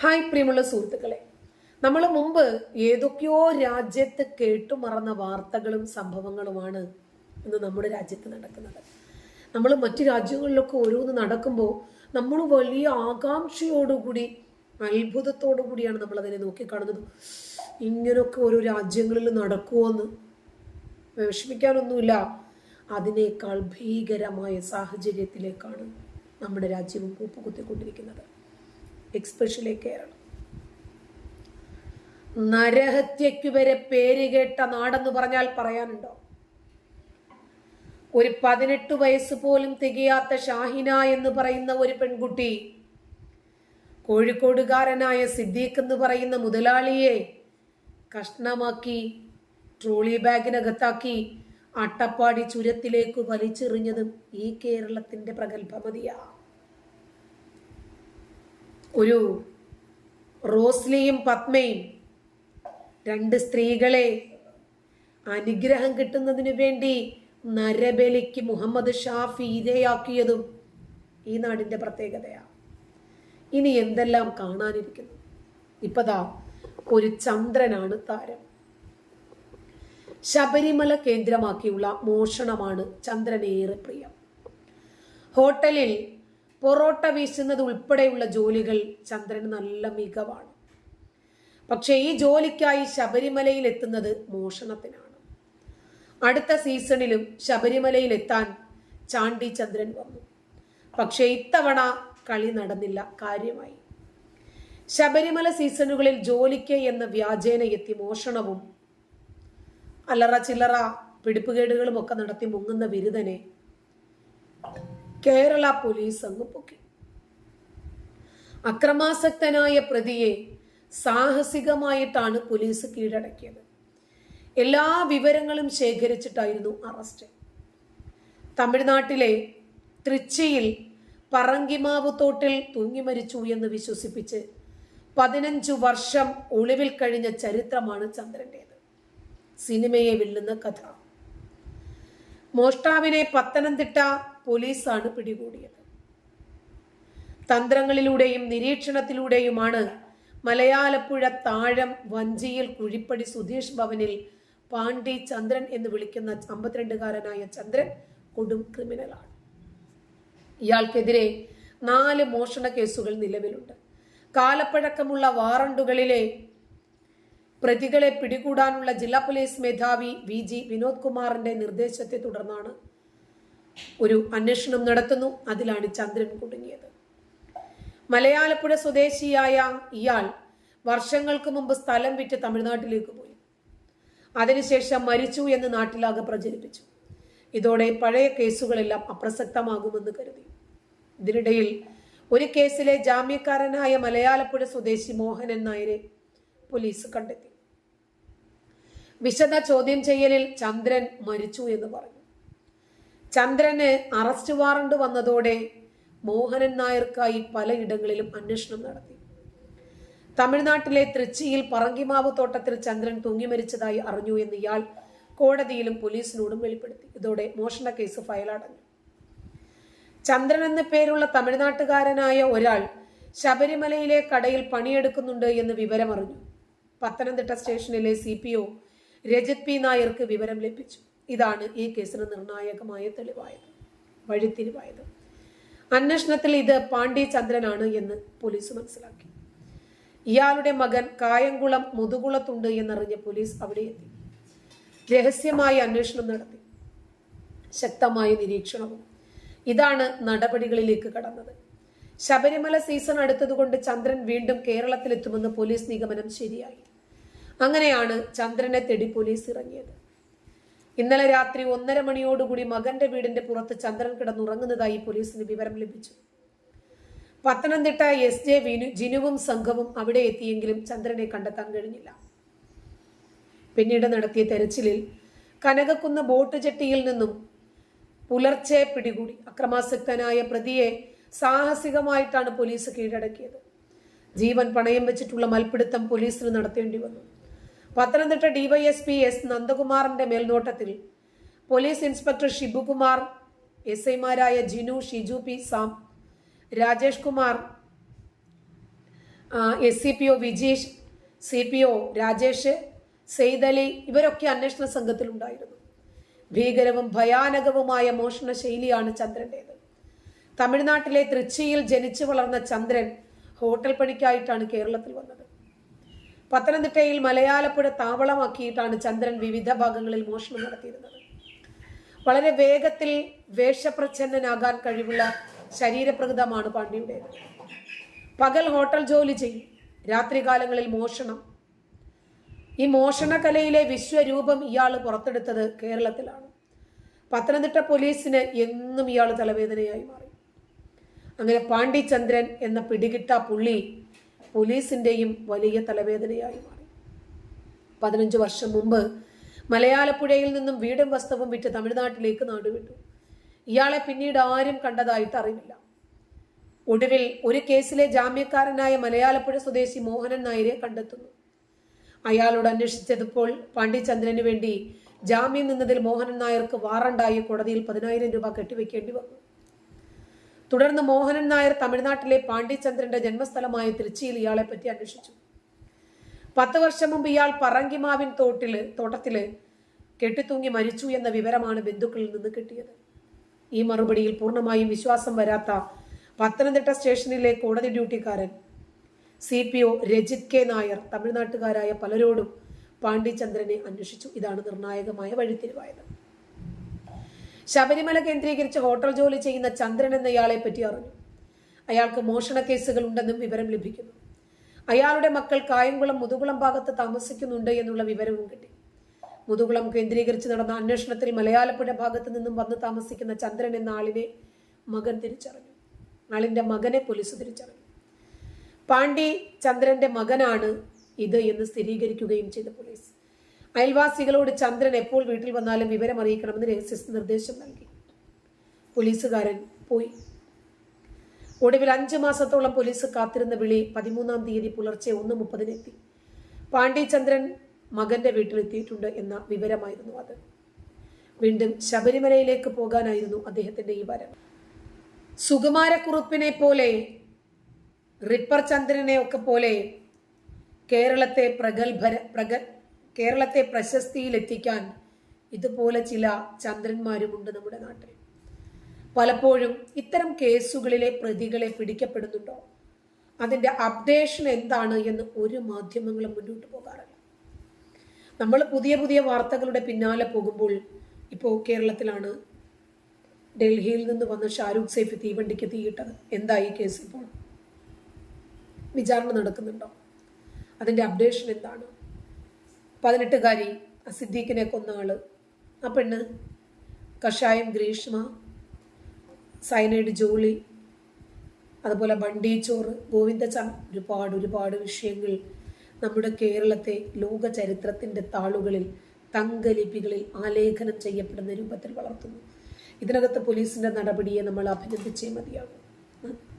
Hi പ്രിയമുള്ള സുഹൃത്തുക്കളെ. നമ്മൾ മുമ്പ് ഏതൊക്കെയോ രാജ്യത്ത് കേട്ടുമറന്ന വാർത്തകളും സംഭവങ്ങളുമാണ് ഇന്ന് നമ്മുടെ രാജ്യത്ത് നടക്കുന്നത്. നമ്മൾ മറ്റു രാജ്യങ്ങളിലൊക്കെ ഓരോന്ന് നടക്കുമ്പോൾ നമ്മൾ വലിയ ആകാംക്ഷയോടുകൂടി അത്ഭുതത്തോടു കൂടിയാണ് നമ്മൾ അതിനെ നോക്കിക്കാണുന്നത്. ഇങ്ങനെയൊക്കെ ഓരോ രാജ്യങ്ങളിൽ നടക്കുമോന്ന് വിഷമിക്കാനൊന്നുമില്ല. അതിനേക്കാൾ ഭീകരമായ സാഹചര്യത്തിലേക്കാണ് നമ്മുടെ രാജ്യവും കൂപ്പുകുത്തിക്കൊണ്ടിരിക്കുന്നത് എക്സ്പെഷ്യലി കേരളം നരഹത്യയ്ക്ക് വരെ പേര് കേട്ട നാടെന്ന് പറഞ്ഞാൽ പറയാനുണ്ടോ? ഒരു പതിനെട്ട് വയസ്സ് പോലും തികയാത്ത ഷാഹിന എന്ന് പറയുന്ന ഒരു പെൺകുട്ടി കോഴിക്കോടുകാരനായ സിദ്ദീഖ് എന്ന് പറയുന്ന മുതലാളിയെ കഷ്ണമാക്കി ട്രോളി ബാഗിനകത്താക്കി അട്ടപ്പാടി ചുരത്തിലേക്ക് വലിച്ചെറിഞ്ഞതും ഈ കേരളത്തിന്റെ പ്രഗത്ഭമതിയാ. ഒരു റോസ്ലിയും പത്മയും രണ്ട് സ്ത്രീകളെ അനുഗ്രഹം കിട്ടുന്നതിനു വേണ്ടി നരബലിക്ക് മുഹമ്മദ് ഷാഫി ഇരയാക്കിയതും ഈ നാടിന്റെ പ്രത്യേകതയാണ്. ഇനി എന്തെല്ലാം കാണാനിരിക്കുന്നു? ഇപ്പതാ ഒരു ചന്ദ്രനാണ് താരം. ശബരിമല കേന്ദ്രമാക്കിയുള്ള മോഷണമാണ് ചന്ദ്രനേറെ പ്രിയം. ഹോട്ടലിൽ പൊറോട്ട വീശുന്നത് ഉൾപ്പെടെയുള്ള ജോലികൾ ചന്ദ്രന് നല്ല മികവാണ്. പക്ഷേ ഈ ജോലിക്കായി ശബരിമലയിൽ എത്തുന്നത് മോഷണത്തിനാണ്. അടുത്ത സീസണിലും ശബരിമലയിൽ എത്താൻ ചാണ്ടി ചന്ദ്രൻ വന്നു. പക്ഷേ ഇത്തവണ കളി നടന്നില്ല കാര്യമായി. ശബരിമല സീസണുകളിൽ ജോലിക്ക് എന്ന വ്യാജേന എത്തി മോഷണവും അല്ലറ ചില്ലറ പിടിപ്പുകേടുകളും ഒക്കെ നടത്തി മുങ്ങുന്ന ബിരുദനെ കേരള പോലീസ് അങ്ങ് പൊക്കി. അക്രമാസക്തനായ പ്രതിയെ സാഹസികമായിട്ടാണ് പോലീസ് കീഴടക്കിയത്. എല്ലാ വിവരങ്ങളും ശേഖരിച്ചിട്ടായിരുന്നു അറസ്റ്റ്. തമിഴ്നാട്ടിലെ തൃച്ചിയിൽ പറങ്കിമാവ് തോട്ടിൽ തൂങ്ങി മരിച്ചു എന്ന് വിശ്വസിപ്പിച്ച് പതിനഞ്ചു വർഷം ഒളിവിൽ കഴിഞ്ഞ ചരിത്രമാണ് ചന്ദ്രന്റേത് സിനിമയെ വെല്ലുന്ന കഥ. മോഷ്ടാവിനെ പത്തനംതിട്ട പോലീസാണ് പിടികൂടിയത്. തന്ത്രങ്ങളിലൂടെയും നിരീക്ഷണത്തിലൂടെയുമാണ് മലയാലപ്പുഴ താഴം വഞ്ചിയിൽ കുഴിപ്പടി സുധീഷ് ഭവനിൽ പാണ്ഡി ചന്ദ്രൻ എന്ന് വിളിക്കുന്ന അമ്പത്തിരണ്ടുകാരനായ ചന്ദ്രൻ കൊടും ക്രിമിനലാണ്. ഇയാൾക്കെതിരെ നാല് മോഷണ കേസുകൾ നിലവിലുണ്ട്. കാലപ്പഴക്കമുള്ള വാറണ്ടുകളിലെ പ്രതികളെ പിടികൂടാനുള്ള ജില്ലാ പോലീസ് മേധാവി വി ജി വിനോദ് കുമാറിന്റെ നിർദ്ദേശത്തെ തുടർന്നാണ് ഒരു അന്വേഷണം നടത്തുന്നു. അതിലാണ് ചന്ദ്രൻ കുടുങ്ങിയത്. മലയാളപ്പുഴ സ്വദേശിയായ ഇയാൾ വർഷങ്ങൾക്ക് മുമ്പ് സ്ഥലം വിറ്റ് തമിഴ്നാട്ടിലേക്ക് പോയി. അതിനുശേഷം മരിച്ചു എന്ന് നാട്ടിലാകെ പ്രചരിപ്പിച്ചു. ഇതോടെ പഴയ കേസുകളെല്ലാം അപ്രസക്തമാകുമെന്ന് കരുതി. ഇതിനിടയിൽ ഒരു കേസിലെ ജാമ്യക്കാരനായ മലയാളപ്പുഴ സ്വദേശി മോഹനൻ നായരെ പോലീസ് കണ്ടെത്തി. വിശദ ചോദ്യം ചെയ്യലിൽ ചന്ദ്രൻ മരിച്ചു എന്ന് പറഞ്ഞു. ചന്ദ്രന് അറസ്റ്റ് വാറണ്ട് വന്നതോടെ മോഹനൻ നായർക്കായി പലയിടങ്ങളിലും അന്വേഷണം നടത്തി. തമിഴ്നാട്ടിലെ തൃച്ചിയിൽ പറങ്കിമാവ് തോട്ടത്തിൽ ചന്ദ്രൻ തൂങ്ങി മരിച്ചതായി അറിഞ്ഞു എന്ന് ഇയാൾ കോടതിയിലും പോലീസിനോടും വെളിപ്പെടുത്തി. ഇതോടെ മോഷണ കേസ് ഫയലടഞ്ഞു. ചന്ദ്രൻ എന്ന പേരുള്ള തമിഴ്നാട്ടുകാരനായ ഒരാൾ ശബരിമലയിലെ കടയിൽ പണിയെടുക്കുന്നുണ്ട് എന്ന് വിവരമറിഞ്ഞു. പത്തനംതിട്ട സ്റ്റേഷനിലെ C P O Rajith P നായർക്ക് വിവരം ലഭിച്ചു. ഇതാണ് ഈ കേസിന് നിർണായകമായ തെളിവായത് വഴിത്തിരിവായത്. അന്വേഷണത്തിൽ ഇത് പാണ്ഡി ചന്ദ്രനാണ് എന്ന് പോലീസ് മനസ്സിലാക്കി. ഇയാളുടെ മകൻ കായംകുളം മുതുകുളത്തുണ്ട് എന്നറിഞ്ഞ് പോലീസ് അവിടെ എത്തി. രഹസ്യമായി അന്വേഷണം നടത്തി. ശക്തമായ നിരീക്ഷണവും. ഇതാണ് നടപടികളിലേക്ക് കടന്നത്. ശബരിമല സീസൺ അടുത്തതുകൊണ്ട് ചന്ദ്രൻ വീണ്ടും കേരളത്തിലെത്തുമെന്ന് പോലീസ് നിഗമനം ശരിയായി. അങ്ങനെയാണ് ചന്ദ്രനെ തേടി പോലീസ് ഇറങ്ങിയത്. ഇന്നലെ രാത്രി ഒന്നര മണിയോടുകൂടി മകന്റെ വീടിന്റെ പുറത്ത് ചന്ദ്രൻ കിടന്നുറങ്ങുന്നതായി പോലീസിന് വിവരം ലഭിച്ചു. പത്തനംതിട്ട എസ് ജെ വിനു ജിനുവും സംഘവും അവിടെ എത്തിയെങ്കിലും ചന്ദ്രനെ കണ്ടെത്താൻ കഴിഞ്ഞില്ല. പിന്നീട് നടത്തിയ തെരച്ചിലിൽ കനകക്കുന്ന് ബോട്ട് ജെട്ടിയിൽ നിന്നും പുലർച്ചെ പിടികൂടി. അക്രമാസക്തനായ പ്രതിയെ സാഹസികമായിട്ടാണ് പോലീസ് കീഴടക്കിയത്. ജീവൻ പണയം വെച്ചിട്ടുള്ള മൽപ്പിടുത്തം പോലീസിന് നടത്തേണ്ടി വന്നു. പത്തനംതിട്ട ഡിവൈഎസ്പി എസ് നന്ദകുമാറിന്റെ മേൽനോട്ടത്തിൽ പോലീസ് ഇൻസ്പെക്ടർ ഷിബുകുമാർ എസ് ഐമാരായ Jinu Shiju P Sam Rajesh Kumar S C P O Vijeesh C P O Rajesh Saidali ഇവരൊക്കെ അന്വേഷണ സംഘത്തിലുണ്ടായിരുന്നു. ഭീകരവും ഭയാനകവുമായ മോഷണ ശൈലിയാണ് ചന്ദ്രന്റേത് തമിഴ്നാട്ടിലെ തൃച്ചിയിൽ ജനിച്ചു വളർന്ന ചന്ദ്രൻ ഹോട്ടൽ പണിക്കായിട്ടാണ് കേരളത്തിൽ വന്നത്. പത്തനംതിട്ടയിൽ മലയാളപ്പുഴ താവളമാക്കിയിട്ടാണ് ചന്ദ്രൻ വിവിധ ഭാഗങ്ങളിൽ മോഷണം നടത്തിയിരുന്നത്. വളരെ വേഗത്തിൽ വേഷപ്രച്ഛന്നനാകാൻ കഴിവുള്ള ശരീരപ്രകൃതമാണ് പാണ്ഡ്യയുടേത്. പകൽ ഹോട്ടൽ ജോലി ചെയ്യും. രാത്രികാലങ്ങളിൽ മോഷണം. ഈ മോഷണകലയിലെ വിശ്വരൂപം ഇയാൾ പുറത്തെടുത്തത് കേരളത്തിലാണ്. പത്തനംതിട്ട പോലീസിന് എന്നും ഇയാൾ തലവേദനയായി മാറി. അങ്ങനെ പാണ്ഡിചന്ദ്രൻ എന്ന പിടികിട്ട പുള്ളി പോലീസിന്റെയും വലിയ തലവേദനയായി മാറി. പതിനഞ്ച് വർഷം മുമ്പ് മലയാളപ്പുഴയിൽ നിന്നും വീടും വസ്തുവും വിറ്റ് തമിഴ്നാട്ടിലേക്ക് നാടുവിട്ടു. ഇയാളെ പിന്നീട് ആരും കണ്ടതായിട്ട് അറിവില്ല ഒടുവിൽ ഒരു കേസിലെ ജാമ്യക്കാരനായ മലയാളപ്പുഴ സ്വദേശി മോഹനൻ നായരെ കണ്ടെത്തുന്നു. അയാളോട് അന്വേഷിച്ചതിപ്പോൾ പാണ്ഡിചന്ദ്രന് വേണ്ടി ജാമ്യം നിന്നതിൽ മോഹനൻ നായർക്ക് വാറണ്ടായി കോടതിയിൽ പതിനായിരം രൂപ കെട്ടിവെക്കേണ്ടി വന്നു. തുടർന്ന് മോഹനൻ നായർ തമിഴ്നാട്ടിലെ പാണ്ഡിചന്ദ്രന്റെ ജന്മസ്ഥലമായ തിരുച്ചിയിൽ ഇയാളെ പറ്റി അന്വേഷിച്ചു. പത്ത് വർഷം മുമ്പ് ഇയാൾ പറങ്കിമാവിൻ തോട്ടിൽ തോട്ടത്തിൽ കെട്ടിത്തൂങ്ങി മരിച്ചു എന്ന വിവരമാണ് ബന്ധുക്കളിൽ നിന്ന് കിട്ടിയത്. ഈ മറുപടിയിൽ പൂർണമായും വിശ്വാസം വരാത്ത പത്തനംതിട്ട സ്റ്റേഷനിലെ കോടതി ഡ്യൂട്ടിക്കാരൻ C P O Rajith K Nair തമിഴ്നാട്ടുകാരായ പലരോടും പാണ്ഡിചന്ദ്രനെ അന്വേഷിച്ചു. ഇതാണ് നിർണായകമായ വഴിത്തിരിവായത്. ശബരിമല കേന്ദ്രീകരിച്ച് ഹോട്ടൽ ജോലി ചെയ്യുന്ന ചന്ദ്രൻ എന്നയാളെ പറ്റി അറിഞ്ഞു. അയാൾക്ക് മോഷണ കേസുകൾ ഉണ്ടെന്നും വിവരം ലഭിക്കുന്നു. അയാളുടെ മക്കൾ കായംകുളം മുതുകുളം ഭാഗത്ത് താമസിക്കുന്നുണ്ട് എന്നുള്ള വിവരവും കിട്ടി. മുതുകുളം കേന്ദ്രീകരിച്ച് നടന്ന അന്വേഷണത്തിൽ മലയാളപ്പുഴ ഭാഗത്ത് നിന്നും വന്ന് താമസിക്കുന്ന ചന്ദ്രൻ എന്ന ആളിനെ മകൻ തിരിച്ചറിഞ്ഞു. ആളിന്റെ മകനെ പോലീസ് തിരിച്ചറിഞ്ഞു. പാണ്ഡി ചന്ദ്രന്റെ മകനാണ് ഇത് എന്ന് സ്ഥിരീകരിക്കുകയും ചെയ്ത പോലീസ്. അയൽവാസികളോട് ചന്ദ്രൻ എപ്പോൾ വീട്ടിൽ വന്നാലും വിവരം അറിയിക്കണമെന്ന് രഹസ്യസ് നിർദ്ദേശം നൽകി. പോലീസുകാരൻ പോയി. ഒടുവിൽ അഞ്ചു മാസത്തോളം പോലീസ് കാത്തിരുന്ന വിളി പതിമൂന്നാം തീയതി പുലർച്ചെ ഒന്ന് മുപ്പതിനെത്തി. പാണ്ഡിചന്ദ്രൻ മകന്റെ വീട്ടിലെത്തിയിട്ടുണ്ട് എന്ന വിവരമായിരുന്നു അത്. വീണ്ടും ശബരിമലയിലേക്ക് പോകാനായിരുന്നു അദ്ദേഹത്തിന്റെ ഈ വരം സുകുമാരക്കുറുപ്പിനെ പോലെ റിപ്പർ ചന്ദ്രനെ ഒക്കെ പോലെ കേരളത്തെ പ്രഗത്ഭര പ്രഗ കേരളത്തെ പ്രശസ്തിയിലെത്തിക്കാൻ ഇതുപോലെ ചില ചന്ദ്രന്മാരുമുണ്ട് നമ്മുടെ നാട്ടിൽ. പലപ്പോഴും ഇത്തരം കേസുകളിലെ പ്രതികളെ പിടിക്കപ്പെടുന്നുണ്ടോ? അതിന്റെ അപ്ഡേഷൻ എന്താണ് എന്ന് ഒരു മാധ്യമങ്ങളും മുന്നോട്ട് പോകാറില്ല. നമ്മൾ പുതിയ പുതിയ വാർത്തകളുടെ പിന്നാലെ പോകുമ്പോൾ ഇപ്പോൾ കേരളത്തിലാണ് ഡൽഹിയിൽ നിന്ന് വന്ന ഷാരൂഖ് സൈഫ് തീവണ്ടിക്ക് തീയിട്ടത്. എന്തായി കേസ് ഇപ്പോൾ? വിചാരണ നടക്കുന്നുണ്ടോ? അതിന്റെ അപ്ഡേഷൻ എന്താണ്? പതിനെട്ടുകാരി സിദ്ദീഖിനെ കൊന്ന ആൾ. ആ പെണ്ണ് കഷായം ഗ്രീഷ്മ സൈനൈഡ് ജോളി അതുപോലെ ബണ്ടി ചോറ് ഗോവിന്ദചാൻ ഒരുപാട് ഒരുപാട് വിഷയങ്ങൾ നമ്മുടെ കേരളത്തെ ലോക ചരിത്രത്തിന്റെ താളുകളിൽ തങ്കലിപികളിൽ ആലേഖനം ചെയ്യപ്പെടുന്ന രൂപത്തിൽ വളർത്തുന്നു. ഇതിനകത്ത് പോലീസിന്റെ നടപടിയെ നമ്മൾ അഭിനന്ദിച്ചേ മതിയാകും.